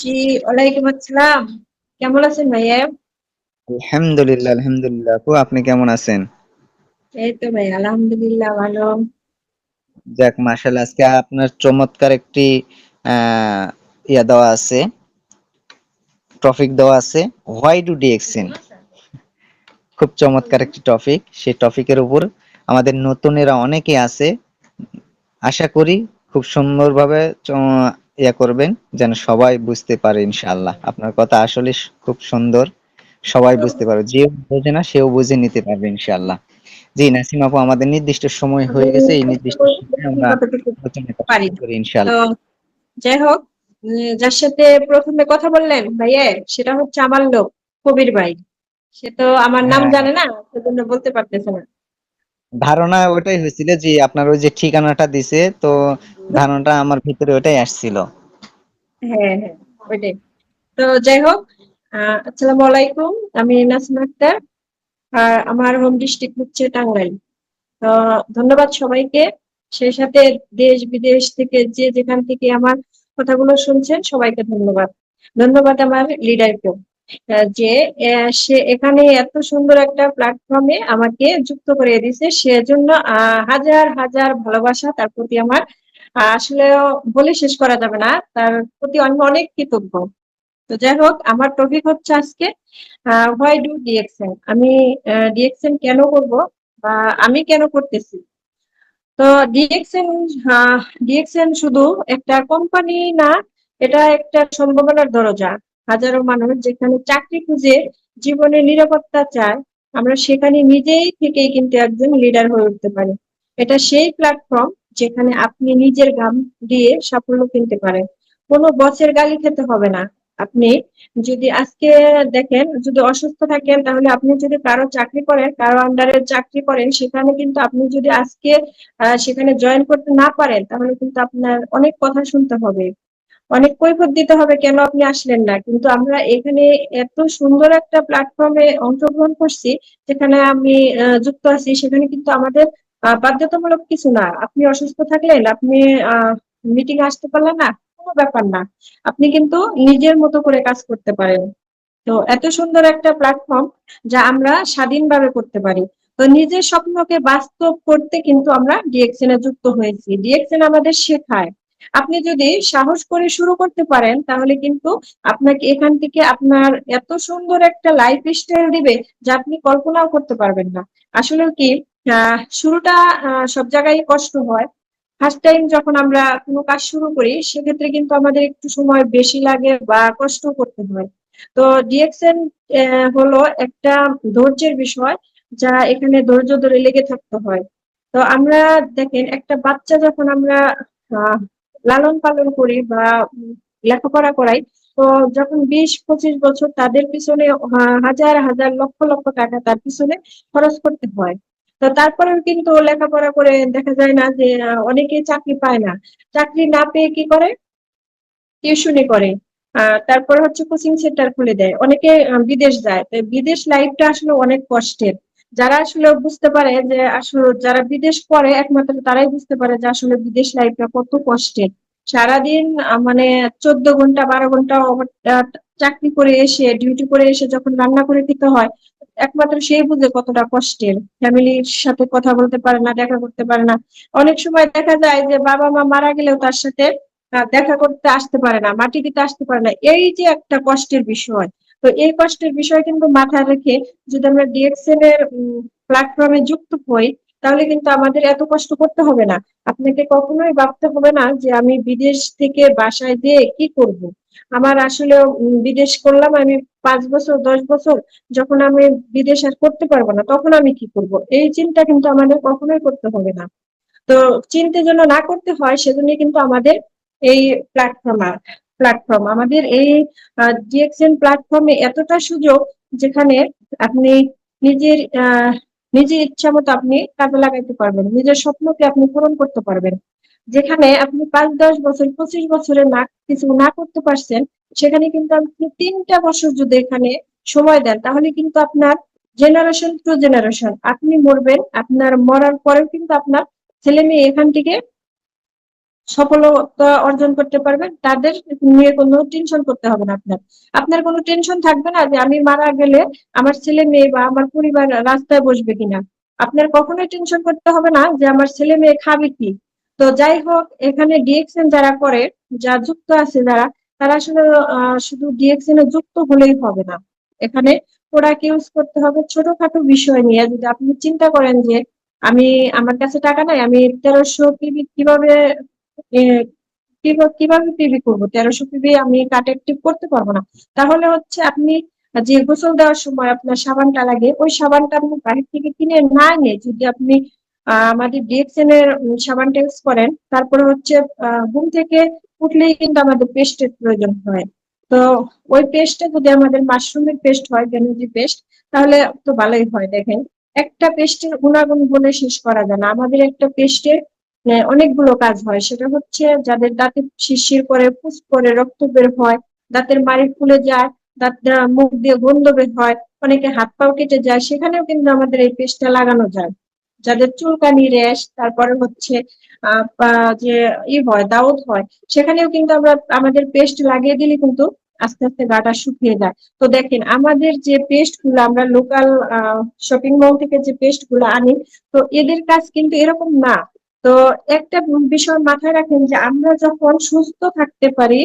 জি, ওয়ালাইকুম আসসালাম। কেমন আছেন ভাইয়া? আলহামদুলিল্লাহ, আলহামদুলিল্লাহ। আপু আপনি কেমন আছেন? এই তো ভাই আলহামদুলিল্লাহ ভালো। যাক মাশাআল্লাহ আজকে আপনার চমৎকার একটি ইয়া দেওয়া আছে। টপিক দেওয়া আছে হোয়াই ডু ডিএক্সএন খুব চমৎকার একটি টপিক। সেই টপিকের উপর আমাদের নতুনেরা অনেকে আছে। আশা করি খুব সুন্দরভাবে ইয়া করবেন যেন সবাই বুঝতে পারে ইনশাআল্লাহ। আপনার কথা আসলে খুব সুন্দর। সবাই বুঝতে পারবে। যে বোঝে না সেও বুঝে নিতে পারবে ইনশাআল্লাহ। জি, নাসিম আপু আমাদের নির্দিষ্ট সময় হয়ে গেছে। এই নির্দিষ্ট সময়ে আমরা আলোচনা পারি। ইনশাআল্লাহ। যাই হোক যার সাথে প্রথমে কথা বললেন ভাইয়া সেটা হচ্ছে আমার লোক, কবির ভাই। সে তো আমার নাম হ্যাঁ। জানে না, সেজন্য বলতে পারতেছে না। ধারণা ওটাই হয়েছিল যে আপনার ওই যে ঠিকানাটা দিছে তো ধারণাটা আমার ভিতরে ওটাই আসছিল। হ্যাঁ, হ্যাঁ, ওইটাই। তো যাই হোক আসসালামু আলাইকুম। আমি নাসিমা আক্তার। আর আমার হোম ডিস্ট্রিক্ট হচ্ছে টাঙ্গাইল। তো ধন্যবাদ সবাইকে। সেই সাথে দেশ-বিদেশ থেকে যে যেখান থেকে আমার কথাগুলো শুনছেন সবাইকে ধন্যবাদ। ধন্যবাদ আমার লিডারকেও। যে সে এখানে এত সুন্দর একটা প্ল্যাটফর্মে আমাকে যুক্ত করে দিছে সেজন্য হাজার, হাজার ভালোবাসা তার প্রতি আমার। আসলে বলে শেষ করা যাবে না। তার প্রতি আমি অনেক কৃতজ্ঞ। তো যাই হোক আমার টপিক হচ্ছে আজকে হোয়াই ডু ডিএক্সএন আমি অ্যা ডিএক্সএন কেন করব বা আমি কেন করতেছি? তো ডিএক্সএন আ ডিএক্সএন শুধু একটা কোম্পানি না, এটা একটা সম্ভাবনার দরজা। হাজারো মানুষ যেখানে চাকরি খুঁজে জীবনে নিরাপত্তা চায়, আমরা সেখানে নিজেই থেকেই কিন্তু একজন লিডার হয়ে উঠতে পারি। এটা সেই প্ল্যাটফর্ম যেখানে আপনি নিজের ঘাম দিয়ে সাফল্য কিনতে পারেন। কোনো বসের গালি খেতে হবে না। আপনি যদি আজকে দেখেন যদি অসুস্থ থাকেন তাহলে আপনি যদি কারও চাকরি করেন, কারও আন্ডারে চাকরি করেন সেখানে কিন্তু আপনি যদি আজকে সেখানে জয়েন করতে না পারেন তাহলে কিন্তু আপনার অনেক কথা শুনতে হবে। অনেক কৈফিয়ত দিতে হবে কেন আপনি আসলেন না। কিন্তু আমরা এখানে এত সুন্দর একটা প্ল্যাটফর্মে অংশগ্রহণ করছি যেখানে আমি যুক্ত আছি সেখানে কিন্তু আমাদের বাধ্যতামূলক কিছু না। আপনি অসুস্থ থাকলেন, আপনি মিটিং আসতে পারলেন না, কোনো ব্যাপার না। আপনি কিন্তু নিজের মতো করে কাজ করতে পারেন। তো এত সুন্দর একটা প্ল্যাটফর্ম যা আমরা স্বাধীনভাবে করতে পারি। তো নিজের স্বপ্নকে বাস্তব করতে কিন্তু আমরা ডিএক্সএন যুক্ত হয়েছি। ডিএক্সএন আমাদের শেখায়। আপনি যদি সাহস করে শুরু করতে পারেন, তাহলে কিন্তু আপনাকে এখান থেকে আপনার এত সুন্দর একটা লাইফ স্টাইল দিবে যা আপনি কল্পনাও করতে পারবেন না। আসলে কি শুরুটা সব জায়গায় কষ্ট হয়। ফার্স্ট টাইম যখন আমরা কোনো কাজ শুরু করি, সেক্ষেত্রে কিন্তু আমাদের একটু সময় বেশি লাগে বা কষ্টও করতে হয়। তো ডিএক্সএন হলো একটা ধৈর্যের বিষয় যা এখানে ধৈর্য ধরে লেগে থাকতে হয়। তো আমরা দেখেন, একটা বাচ্চা যখন আমরা আ লালন-পালন করি বা লেখাপড়া করাই, তো যখন ২০-২৫ বছর তাদের পিছনে হাজার, হাজার লক্ষ, লক্ষ টাকা তার পিছনে খরচ করতে হয়। তো তারপরেও কিন্তু লেখাপড়া করে দেখা যায় না যে আ অনেকেই চাকরি পায় না। চাকরি না পেয়ে কি করে? টিউশনি করে। তারপরে হচ্ছে কোচিং সেন্টার খুলে দেয়। অনেকে বিদেশ যায়। বিদেশ লাইফটা আসলে অনেক কষ্টের। যারা আসলে বুঝতে পারে যে আসলে যারা বিদেশ করে একমাত্র তারাই বুঝতে পারে যে আসলে বিদেশ লাইফটা কত কষ্টের। সারাদিন মানে ১৪ ঘণ্টা ১২ ঘণ্টা চাকরি করে এসে ডিউটি করে এসে যখন রান্না করে খেতে হয়, একমাত্র সেই বুঝে কতটা কষ্টের। ফ্যামিলির সাথে কথা বলতে পারে না, দেখা করতে পারে না। অনেক সময় দেখা যায় যে বাবা-মা মারা গেলেও তার সাথে দেখা করতে আসতে পারে না, মাটি দিতে আসতে পারে না। এই যে একটা কষ্টের বিষয়। তো এই কষ্টের বিষয় কিন্তু মাথায় রেখে যদি আমরা ডিএক্সএন এর প্ল্যাটফর্ম যুক্ত হই, তাহলে কিন্তু আমাদের এত কষ্ট করতে হবে না। আপনাকে কখনোই ভাবতে হবে না যে আমি বিদেশ থেকে বাসায় যেয়ে কি করব? আমার আসলে বিদেশ করলাম আমি পাঁচ বছর ১০ বছর যখন আমি বিদেশ আর করতে পারব না তখন আমি কি করব? এই চিন্তা কিন্তু আমাদের কখনোই করতে হবে না। তো চিন্তা যেন না করতে হয় সেজন্য কিন্তু আমাদের এই প্ল্যাটফর্ম প্ল্যাটফর্ম। আমাদের এই ডিএক্সএন প্ল্যাটফর্মে এতটা সুযোগ যেখানে আপনি নিজের নিজের ইচ্ছামত আপনি কাজে লাগাইতে পারবেন। নিজের স্বপ্নকে আপনি পূরণ করতে পারবেন। যেখানে আপনি ৫-১০ বছর ২৫ বছরে না কিছু না করতে পারছেন, সেখানে কিন্তু আপনি তিনটা বছর যদি এখানে সময় দেন তাহলে কিন্তু আপনার জেনারেশন টু জেনারেশন আপনি মরবেন, আপনার মরার পরেও কিন্তু আপনার ছেলে-মেয়ে এখান থেকে সফলতা অর্জন করতে পারবেন। তাদের নিয়ে কোনো টেনশন করতে হবে না আপনার। আপনার কোনো টেনশন থাকবে না যে আমি মারা গেলে আমার ছেলে মেয়ে বা আমার পরিবার রাস্তায় বসবে কিনা। আপনার কখনোই টেনশন করতে হবে না যে আমার ছেলে মেয়ে খাবে কি। তো যাই হোক, এখানে ডিএক্সএন যারা করে, যা যুক্ত আছে যারা, তারা আসলে শুধু ডিএক্সএন এ যুক্ত হলেই হবে না। এখানে প্রোডাক্ট ইউজ করতে হবে ছোটখাটো বিষয় নিয়ে। যদি আপনি চিন্তা করেন যে আমি, আমার কাছে টাকা নাই, আমি তেরোশো কীভাবে কীভাবে পিবি করব? তেরোশো পিবি আমি কাট অ্যাক্টিভ করতে পারব না। তাহলে হচ্ছে আপনি যে গোসল দেওয়ার সময় আপনার সাবানটা লাগে ওই সাবানটা আপনি বাইরে থেকে কিনে না এনে যদি আপনি আমাদের উম, সাবানটা ইউজ করেন তারপরে হচ্ছে ঘুম থেকে উঠলেই কিন্তু আমাদের পেস্টের প্রয়োজন হয়। তো ওই পেস্টটা যদি আমাদের মাশরুমের পেস্ট হয় বেনুজি পেস্ট তাহলে তো ভালোই হয় দেখেন। একটা পেস্টের গুণাগুণ বলে শেষ করা যায় না। আমাদের একটা পেস্টের অনেকগুলো কাজ হয়। সেটা হচ্ছে যাদের দাঁতে শিরশির করে, ফুস করে, রক্ত বের হয়, দাঁতের মাড়ি ফুলে যায়, দাঁত মুখ দিয়ে গন্ধ বের হয়, অনেকে হাত পাও কেটে যায়, সেখানেও কিন্তু আমাদের এই পেস্টটা লাগানো যায়। যাদের চুলকানি, র্যাশ, তারপরে হচ্ছে যে ই হয় দাউদ হয়, সেখানেও কিন্তু আমরা আমাদের পেস্ট লাগিয়ে দিলে কিন্তু আস্তে আস্তে গাটা শুকিয়ে যায়। তো দেখেন, আমাদের যে পেস্টগুলো আমরা লোকাল শপিং মল থেকে যে পেস্টগুলো আনি, তো এদের কাজ কিন্তু এরকম না। তো একটা বিষয় মাথায় রাখেন যে আমরা যখন সুস্থ থাকতে পারি,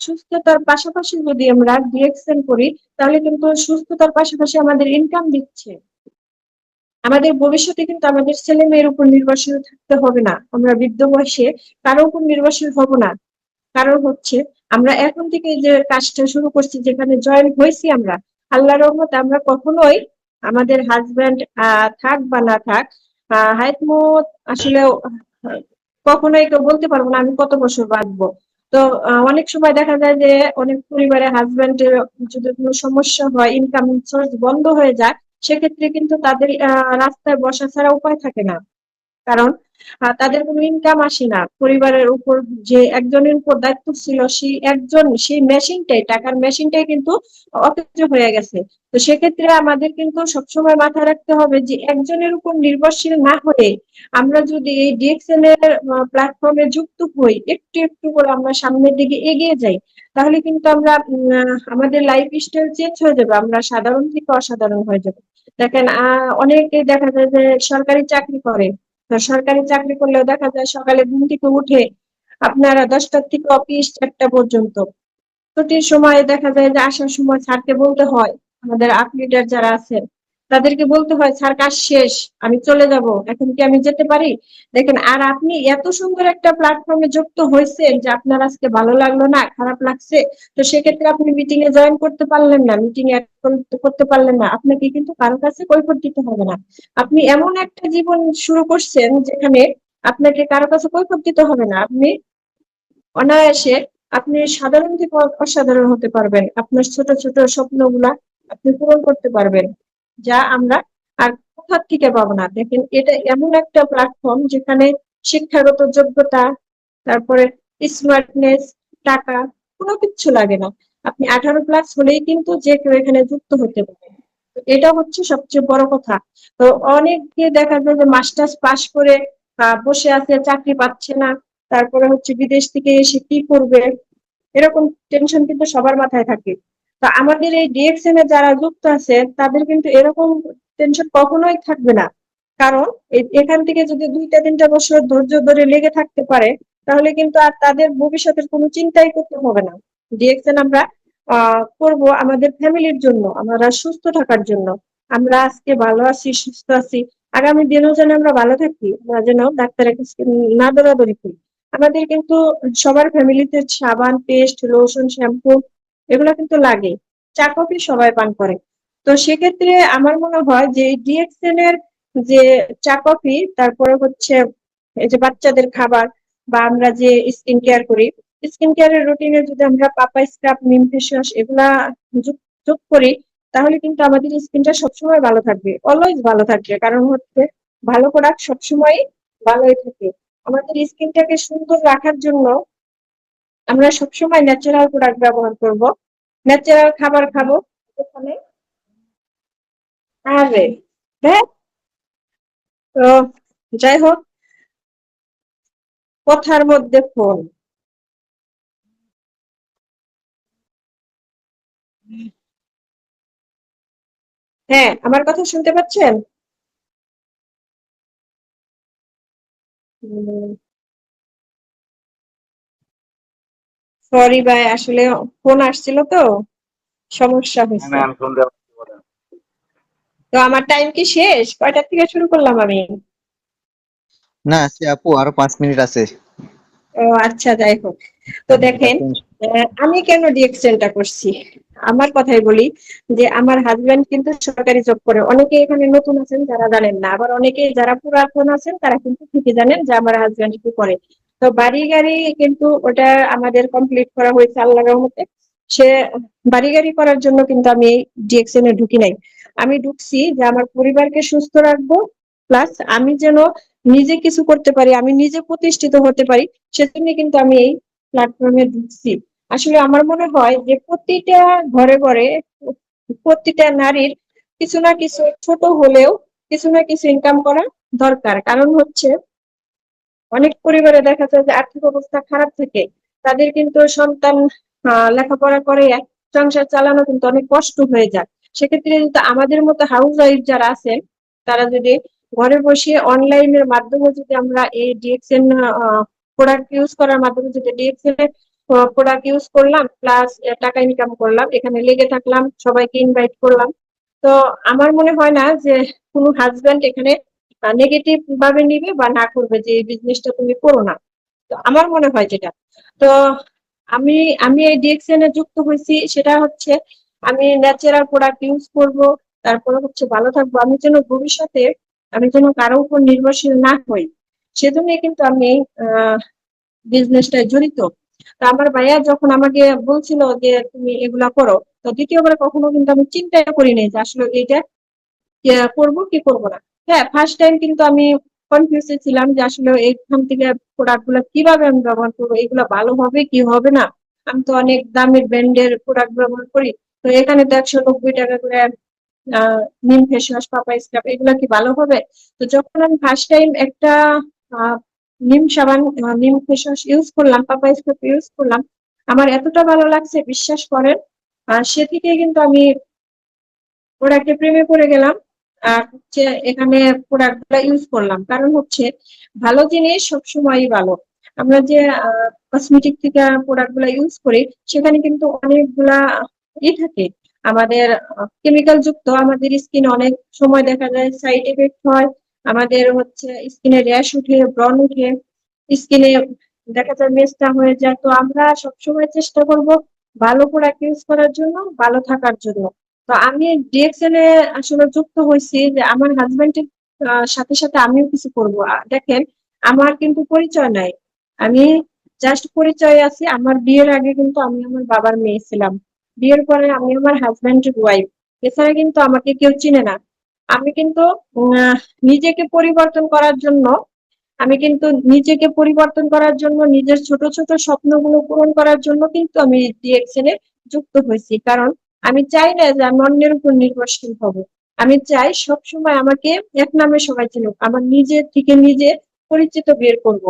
সুস্থতার পাশাপাশি যদি আমরা ডিএক্সএন করি, তাহলে কিন্তু সুস্থতার পাশাপাশি আমাদের ইনকাম দিচ্ছে। আমাদের ভবিষ্যতে কিন্তু আমাদের ছেলে মেয়ের উপর নির্ভরশীল থাকতে হবে না। আমরা বৃদ্ধ বয়সে কারও উপর নির্ভরশীল হব না। কারণ হচ্ছে আমরা এখন থেকে যে কাজটা শুরু করছি, যেখানে জয়েন হয়েছি আমরা আল্লাহ রহমতে আমরা কখনোই আমাদের হাজবেন্ড থাক বা না থাক হায়াতমত আসলে কখনোই কেউ বলতে পারব না আমি কত বছর বাঁচবো। তো অনেক সময় দেখা যায় যে, অনেক পরিবারে হাজবেন্ডের যদি কোনো সমস্যা হয় ইনকাম সোর্স বন্ধ হয়ে যায় সেক্ষেত্রে কিন্তু তাদের রাস্তায় বসা ছাড়া উপায় থাকে না। কারণ তাদের কোনো ইনকাম আসে না। পরিবারের উপর যে একজনের উপর দায়িত্ব ছিল সেই একজন সেই মেশিনটাই, টাকার মেশিনটাই কিন্তু অকেজ হয়ে গেছে। তো সেক্ষেত্রে আমাদের কিন্তু সবসময় মাথায় রাখতে হবে যে, একজনের উপর নির্ভরশীল না হয়ে আমরা যদি এই ডিএক্সএন এর প্ল্যাটফর্মে যুক্ত হই, একটু একটু করে আমরা সামনের দিকে এগিয়ে যাই, তাহলে কিন্তু আমরা আমাদের লাইফ স্টাইল চেঞ্জ হয়ে যাবে, আমরা সাধারণ থেকে অসাধারণ হয়ে যাব। দেখেন অনেকে দেখা যায় যে সরকারি চাকরি করে তো সরকারি চাকরি করলেও দেখা যায় সকালে ঘুম থেকে উঠে আপনারা দশটার থেকে অফিস চারটা পর্যন্ত। ছুটির সময় দেখা যায় যে আসার সময় ছাড়তে বলতে হয়, আমাদের আপ লিডার যারা আছেন তাদেরকে বলতে হয়, স্যার, কাজ শেষ, আমি চলে যাব। এখন কি আমি যেতে পারি? দেখেন, আর আপনি এত সুন্দর একটা প্ল্যাটফর্মে যুক্ত হয়েছেন যে আপনার আজকে ভালো লাগল না, খারাপ লাগছে, তো সেক্ষেত্রে আপনি মিটিং এ জয়েন করতে পারলেন না মিটিং এ করতে পারলেন না। আপনাকে কিন্তু কারও কাছে কৈফত দিতে হবে না। আপনি এমন একটা জীবন শুরু করছেন যেখানে আপনাকে কারও কাছে কৈফত দিতে হবে না। আপনি অনায়াসে আপনি সাধারণ থেকে অসাধারণ হতে পারবেন। আপনার ছোট ছোট স্বপ্নগুলা আপনি পূরণ করতে পারবেন। যা আমরা আর কোথা থেকে পাবো না? দেখেন, এটা এমন একটা প্ল্যাটফর্ম যেখানে শিক্ষাগত যোগ্যতা, তারপরে স্মার্টনেস টাকা, কোনো কিচ্ছু লাগে না। আপনি আঠারো প্লাস হলেই কিন্তু যে কেউ এখানে যুক্ত হতে পারে। এটা হচ্ছে সবচেয়ে বড় কথা। তো অনেকে দেখা যায় যে মাস্টার্স পাশ করে বসে আছে, চাকরি পাচ্ছে না, তারপরে হচ্ছে বিদেশ থেকে এসে কি করবে? এরকম টেনশন কিন্তু সবার মাথায় থাকে। তো আমাদের এই ডিএক্সএন এ যারা যুক্ত আছে, তাদের কিন্তু এরকম টেনশন কখনোই থাকবে না। কারণ এখান থেকে যদি দুইটা, তিনটা বছর ধৈর্য ধরে লেগে থাকতে পারে, তাহলে কিন্তু আর তাদের ভবিষ্যতের কোনো চিন্তাই করতে হবে না। ডিএক্সএন আমরা করব আমাদের ফ্যামিলির জন্য, আমরা সুস্থ থাকার জন্য। আমরা আজকে ভালো আছি, সুস্থ আছি। আগামী দিনেও যেন আমরা ভালো থাকি, আমরা যেন ডাক্তারের কাছে না দৌড়াদৌড়ি করি। আমাদের কিন্তু সবার ফ্যামিলিতে সাবান, পেস্ট, লোশন, শ্যাম্পু এগুলো কিন্তু লাগে। চা, কফি সবাই পান করে। তো সেক্ষেত্রে আমার মনে হয় যে ডিএক্সএন এর যে চা, কফি, তারপরে হচ্ছে এই যে বাচ্চাদের খাবার বা আমরা যে স্কিন কেয়ার করি, স্কিন কেয়ারের রুটিনে যদি আমরা papaya scrub, neem face wash এগুলা যোগ করি, তাহলে কিন্তু আমাদের স্কিনটা সবসময় ভালো থাকবে অলওয়েজ ভালো থাকবে। কারণ হচ্ছে ভালো প্রোডাক্ট সবসময় ভালোই থাকে। আমাদের স্কিনটাকে সুন্দর রাখার জন্য আমরা সবসময় ন্যাচারাল প্রোডাক্ট ব্যবহার করব। ন্যাচারাল খাবার খাব। এখানে আরে তো, যাই হোক, কথার মধ্যে ফোন। হ্যাঁ আমার কথা শুনতে পাচ্ছেন? সরি ভাই আসলে ফোন আসছিল তো সমস্যা হয়েছে। তো আমার টাইম কি শেষ? কয়টা থেকে শুরু করলাম আমি? না আছে আপু আরও পাঁচ মিনিট আছে। ও আচ্ছা যাই হোক। তো দেখেন আহ, আমি কেন ডিএক্সেলটা করছি? আমার কথাই বলি যে আমার হাজবেন্ড কিন্তু সরকারি জব করে। অনেকে এখানে নতুন আছেন যারা জানেন না। আবার অনেকে যারা পুরাতন আছেন তারা কিন্তু ঠিকই জানেন যে আমার হাজবেন্ড কি করে। তো বাড়ি গাড়ি কিন্তু ওটা আমাদের কমপ্লিট করা হয়েছে আল্লাহ রহমতে। সে বাড়ি গাড়ি করার জন্য কিন্তু আমি ডিএক্সএন এ ঢুকি নাই। আমি ঢুকছি যে আমার পরিবারকে সুস্থ রাখব প্লাস আমি যেন নিজে কিছু করতে পারি, আমি নিজে প্রতিষ্ঠিত হতে পারি, সেজন্য কিন্তু আমি এই প্ল্যাটফর্মে ঢুকছি। আসলে আমার মনে হয় যে প্রতিটা ঘরে ঘরে প্রতিটা নারীর কিছু না কিছু ছোট হলেও কিছু না কিছু ইনকাম করা দরকার। কারণ হচ্ছে অনেক পরিবারে দেখা যায় যে আর্থিক অবস্থা খারাপ থাকে। তাদের কিন্তু সন্তান লেখাপড়া করে, সংসার চালানো কিন্তু অনেক কষ্ট হয়ে যায়। সেক্ষেত্রে কিন্তু আমাদের মতো হাউস ওয়াইফ যারা আছেন, তারা যদি ঘরে বসে অনলাইনের মাধ্যমে যদি আমরা এই ডিএক্সএন প্রোডাক্ট ইউজ করার মাধ্যমে যদি ডিএক্সএন এর প্রোডাক্ট ইউজ করলাম প্লাস টাকা ইনকাম করলাম, এখানে লেগে থাকলাম, সবাইকে ইনভাইট করলাম। তো আমার মনে হয় না যে কোনো হাজবেন্ড এখানে নেগেটিভ ভাবে নিবে বা না করবে যে এই বিজনেসটা তুমি করো না। তো আমার মনে হয় যেটা। তো আমি আমি এই ডিএক্সএন এ যুক্ত হয়েছি, সেটা হচ্ছে আমি ন্যাচারাল প্রোডাক্ট ইউজ করব, তারপরে হচ্ছে ভালো থাকব। আমি যেন ভবিষ্যতে, আমি যেন কারও উপর নির্ভরশীল না হই, সেজন্যই কিন্তু আমি বিজনেসটায় জড়িত। তো আমার ভাইয়া যখন আমাকে বলছিল যে তুমি এগুলা করো, তো দ্বিতীয়বার কখনো কিন্তু আমি চিন্তা করিনি যে আসলে এটা করব, কি করব না। হ্যাঁ ফার্স্ট টাইম কিন্তু আমি কনফিউজে ছিলাম যে আসলে এখান থেকে প্রোডাক্টগুলা কীভাবে আমি ব্যবহার করব, এগুলা ভালো হবে কি হবে না? আমি তো অনেক দামের ব্র্যান্ডের প্রোডাক্ট ব্যবহার করি। তো এখানে তো একশো নব্বই টাকা করে নিম ফেস ওয়াশ পাপা স্ক্রাব এগুলা কি ভালো হবে? তো যখন আমি ফার্স্ট টাইম একটা নিম সাবান নিম ফেস ওয়াশ ইউজ করলাম, পাপা স্ক্রাব ইউজ করলাম, আমার এতটা ভালো লাগছে, বিশ্বাস করেন। সে থেকে কিন্তু আমি প্রোডাক্টের প্রেমে পড়ে গেলাম। হচ্ছে এখানে প্রোডাক্টগুলা ইউজ করলাম। কারণ হচ্ছে ভালো জিনিস সবসময়ই ভালো। আমরা যে কসমেটিক থেকে প্রোডাক্টগুলা ইউজ করি, সেখানে কিন্তু অনেকগুলা ই থাকে। আমাদের কেমিক্যাল যুক্ত আমাদের স্কিনে অনেক সময় দেখা যায় সাইড এফেক্ট হয়, আমাদের হচ্ছে স্কিনে র্যাশ উঠে ব্রন উঠে স্কিনে দেখা যায় মেস্টা হয়ে যায়। তো আমরা সবসময় চেষ্টা করব ভালো প্রোডাক্ট ইউজ করার জন্য, ভালো থাকার জন্য। তো আমি ডিএক্সএল এ আসলে যুক্ত হয়েছি যে আমার হাজবেন্ডের সাথে সাথে আমিও কিছু করব। দেখেন, আমার কিন্তু পরিচয় নাই। আমি জাস্ট পরিচয় আছি। আমার বিয়ের আগে কিন্তু আমি আমার বাবার মেয়ে ছিলাম। বিয়ের পরে আমি আমার হাজবেন্ডের ওয়াইফ এছাড়া কিন্তু আমাকে কেউ চিনে না। আমি কিন্তু নিজেকে পরিবর্তন করার জন্য, আমি কিন্তু নিজেকে পরিবর্তন করার জন্য, নিজের ছোট ছোট স্বপ্নগুলো পূরণ করার জন্য কিন্তু আমি ডিএক্সএল এ যুক্ত হয়েছি। কারণ আমি চাই না যে আমি অন্যের উপর নির্ভরশীল হব। আমি চাই সবসময় আমাকে এক নামে সবাই চিনুক। আমার নিজের থেকে নিজে পরিচিত বের করব।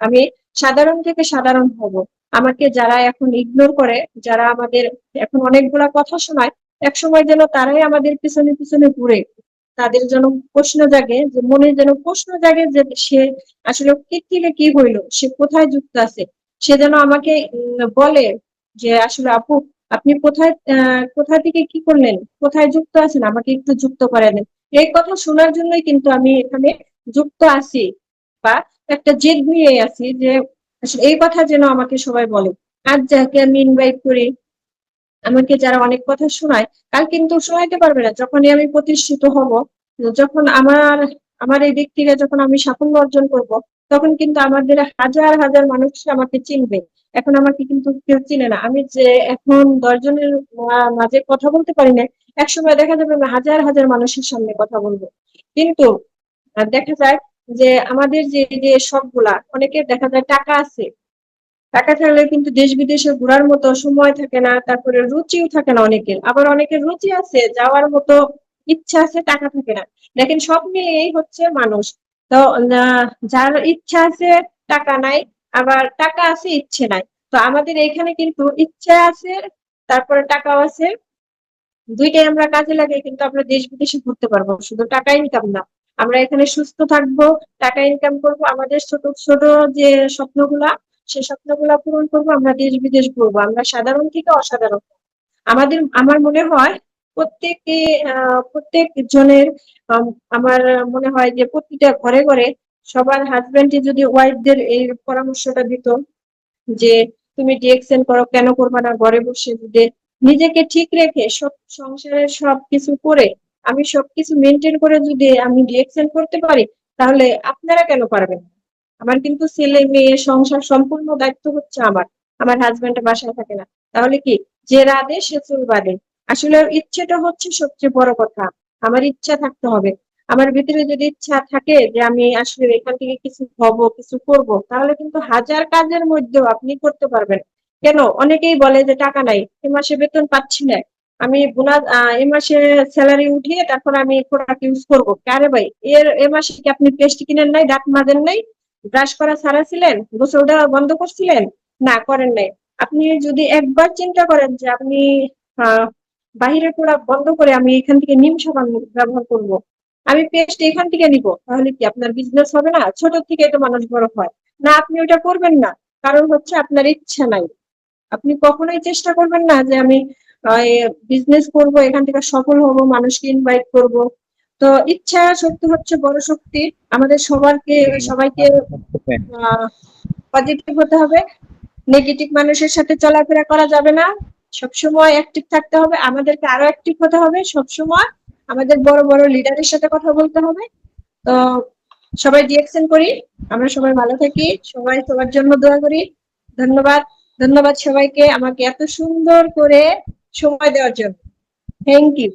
আমি সাধারণ থেকে সাধারণ হব। আমাকে যারা এখন ইগনোর করে, যারা আমাদের এখন অনেকগুলা কথা শোনায় এক সময় যেন তারাই আমাদের পিছনে পিছনে ঘুরে, তাদের যেন প্রশ্ন জাগে, যে মনে যেন প্রশ্ন জাগে যে সে আসলে কি কি হইল, সে কোথায় যুক্ত আছে? সে যেন আমাকে বলে যে আসলে আপু আপনি কোথায় কোথা থেকে কি করলেন? কোথায় যুক্ত আছেন? আমাকে একটু যুক্ত করে দেন। এই কথা শোনার জন্যই কিন্তু আমি এখানে যুক্ত আছি বা একটা জেদ নিয়ে আছি যে এই কথা যেন আমাকে সবাই বলে। আজ যাকে আমি ইনভাইট করি, আমাকে যারা অনেক কথা শোনায়, কাল কিন্তু শোনাইতে পারবে না। যখনই আমি প্রতিষ্ঠিত হব, যখন আমার আমার এই দিক থেকে যখন আমি সাফল্য অর্জন করব তখন কিন্তু আমাদের হাজার হাজার মানুষ আমাকে চিনবে। এখন আমাকে কিন্তু কেউ চিনে না। আমি যে এখন দশজনের মাঝে কথা বলতে পারি না একসময় দেখা যাবে আমি হাজার হাজার মানুষের সামনে কথা বলব। কিন্তু দেখা যায় যে আমাদের যে যে শখগুলা, অনেকের দেখা যায় টাকা আছে। টাকা থাকলে কিন্তু দেশ বিদেশে ঘোরার মতো সময় থাকে না, তারপরে রুচিও থাকে না অনেকের। আবার অনেকের রুচি আছে, যাওয়ার মতো ইচ্ছা আছে, টাকা থাকে না। দেখেন সব মিলিয়েই হচ্ছে মানুষ। তো যার ইচ্ছা আছে টাকা নাই, আবার টাকা আছে, ইচ্ছে নাই। তো আমাদের এখানে কিন্তু ইচ্ছা আছে, তারপরে টাকাও আছে। দুইটাই আমরা কাজে লাগাই, কিন্তু আমরা দেশ বিদেশে ঘুরতে পারব শুধু টাকা ইনকাম না। আমরা এখানে সুস্থ থাকব, টাকা ইনকাম করব, আমাদের ছোট ছোট যে স্বপ্নগুলা, সে স্বপ্নগুলা পূরণ করব, আমরা দেশ বিদেশ ঘুরবো। আমরা সাধারণ থেকে অসাধারণ। আমাদের, আমার মনে হয় প্রত্যেকে প্রত্যেক জনের আমার মনে হয় যে প্রতিটা ঘরে ঘরে সবার হাজবেন্ডে যদি ওয়াইফদের এই পরামর্শটা দিত যে তুমি ডিএক্সএন করো, কেন করবা না, ঘরে বসে যদি নিজেকে ঠিক রেখে সব সংসারের সব কিছু করে, আমি সবকিছু মেনটেন করে যদি আমি ডিএক্সএন করতে পারি, তাহলে আপনারা কেন পারবেন? আমার কিন্তু ছেলে মেয়ে সংসার সম্পূর্ণ দায়িত্ব হচ্ছে আমার আমার হাজবেন্ড বাসায় থাকে না। তাহলে কি? যে রাধে, সে চুল বাঁধে। আসলে ইচ্ছেটা হচ্ছে সবচেয়ে বড় কথা। আমার ইচ্ছা থাকতে হবে। আমার ভিতরে যদি ইচ্ছা থাকে যে আমি আসলে এখান থেকে কিছু হব, কিছু করব, তাহলে কিন্তু হাজার কাজের মধ্যেও আপনি করতে পারবেন। কেন? অনেকেই বলে যে টাকা নাই, এ মাসে বেতন পাচ্ছি না। আমি বোনাস এ মাসে স্যালারি উঠিয়ে তারপর আমি প্রোডাক্ট ইউজ করব। আরে ভাই? এর, এ মাসে কি আপনি পেস্ট কিনেন নাই, দাঁত মাজেন নাই? ব্রাশ করা ছাড়া ছিলেন? দেওয়া বন্ধ করছিলেন? না, করেন নাই। আপনি যদি একবার চিন্তা করেন যে আপনি বাহিরের প্রোডাক্ট বন্ধ করে আমি এখান থেকে নিম সাবান ব্যবহার করব। আমি পেস্ট এখান থেকে নিব, তাহলে কি আপনার বিজনেস হবে না? ছোট থেকে তো মানুষ বড় হয়। না, আপনি ওটা করবেন না, কারণ হচ্ছে আপনার ইচ্ছা নাই। আপনি কখনোই চেষ্টা করবেন না যে আমি বিজনেস করব, এখান থেকে সফল হব, মানুষকে ইনভাইট করব। তো ইচ্ছা শক্তি হচ্ছে বড় শক্তি। আমাদের সবারকে, সবাইকে পজিটিভ হতে হবে। নেগেটিভ মানুষের সাথে চলাফেরা করা যাবে না। সবসময় অ্যাক্টিভ থাকতে হবে, আমাদেরকে আরও অ্যাক্টিভ হতে হবে, সবসময় আমাদের বড় বড় লিডারের সাথে কথা বলতে হবে। তো সবাই ডিএকশন করি, আমরা সবাই ভালো থাকি, সবাই সবার জন্য দোয়া করি। ধন্যবাদ ধন্যবাদ সবাইকে আমাকে এত সুন্দর করে সময় দেওয়ার জন্য। Thank you